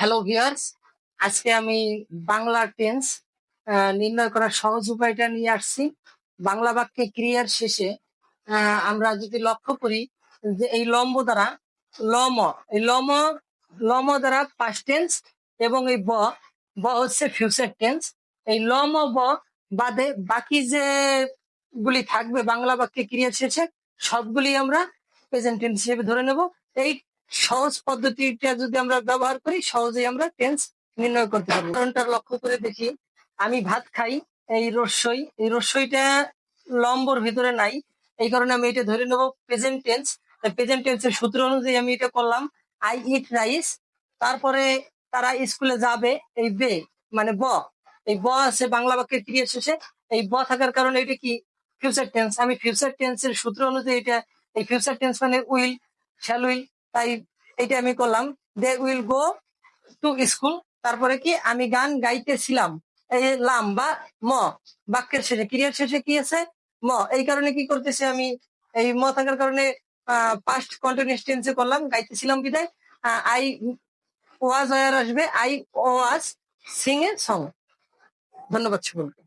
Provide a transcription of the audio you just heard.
Hello viewers আজকে আমি Bangla tense নির্ণয় করার সহজ উপায়টা নিয়ে আসছি। বাংলা বাক্যে ক্রিয়ার শেষে আমরা যদি লক্ষ্য করি যে এই লম্ব দ্বারা লম, এই লম লম দ্বারা পাস্ট টেন্স এবং এই ব ব হচ্ছে ফিউচার টেন্স এই লম, ব বাদে বাকি যে গুলি থাকবে বাংলা বাক্যে ক্রিয়ার শেষে, সবগুলি আমরা প্রেজেন্ট টেন্স হিসেবে ধরে নেব। এই সহজ পদ্ধতিটা যদি আমরা ব্যবহার করি, সহজেই আমরা টেন্স নির্ণয় করতে পারব। কারণটা লক্ষ্য করে দেখি। আমি ভাত খাই, এই রস্যই এই রস্যইটা লম্বর ভিতরে নাই, এই কারণে আমি এটা ধরে নেব প্রেজেন্ট টেন্স প্রেজেন্ট টেন্সের সূত্র অনুযায়ী আমি এটা করলাম আই ইট রাইস তারপরে তারা স্কুলে যাবে, এই বে মানে ব, এই ব আছে বাংলা বাক্যের ক্রিয়া শেষে, এই ব থাকার কারণে এটা কি? ফিউচার টেন্স আমি ফিউচার টেন্সের সূত্র অনুযায়ী এটা, এই ফিউচার টেন্স মানে উইল শ্যাল উইল তাই এটা আমি করলাম। They will go to school তারপরে কি? আমি গান গাইতেছিলাম। এই লাম বা ম, বাক্যের শেষে, ক্রিয়ার শেষে কি আছে? ম। এই কারণে কি করতেছি আমি? এই ম থাকার কারণে পাস্ট কন্টিনিউয়াস টেন্সে করলাম, গাইতেছিলাম বিদায়। আই ওয়াজ আসবে। I was sing a song ধন্যবাদ সকলকে।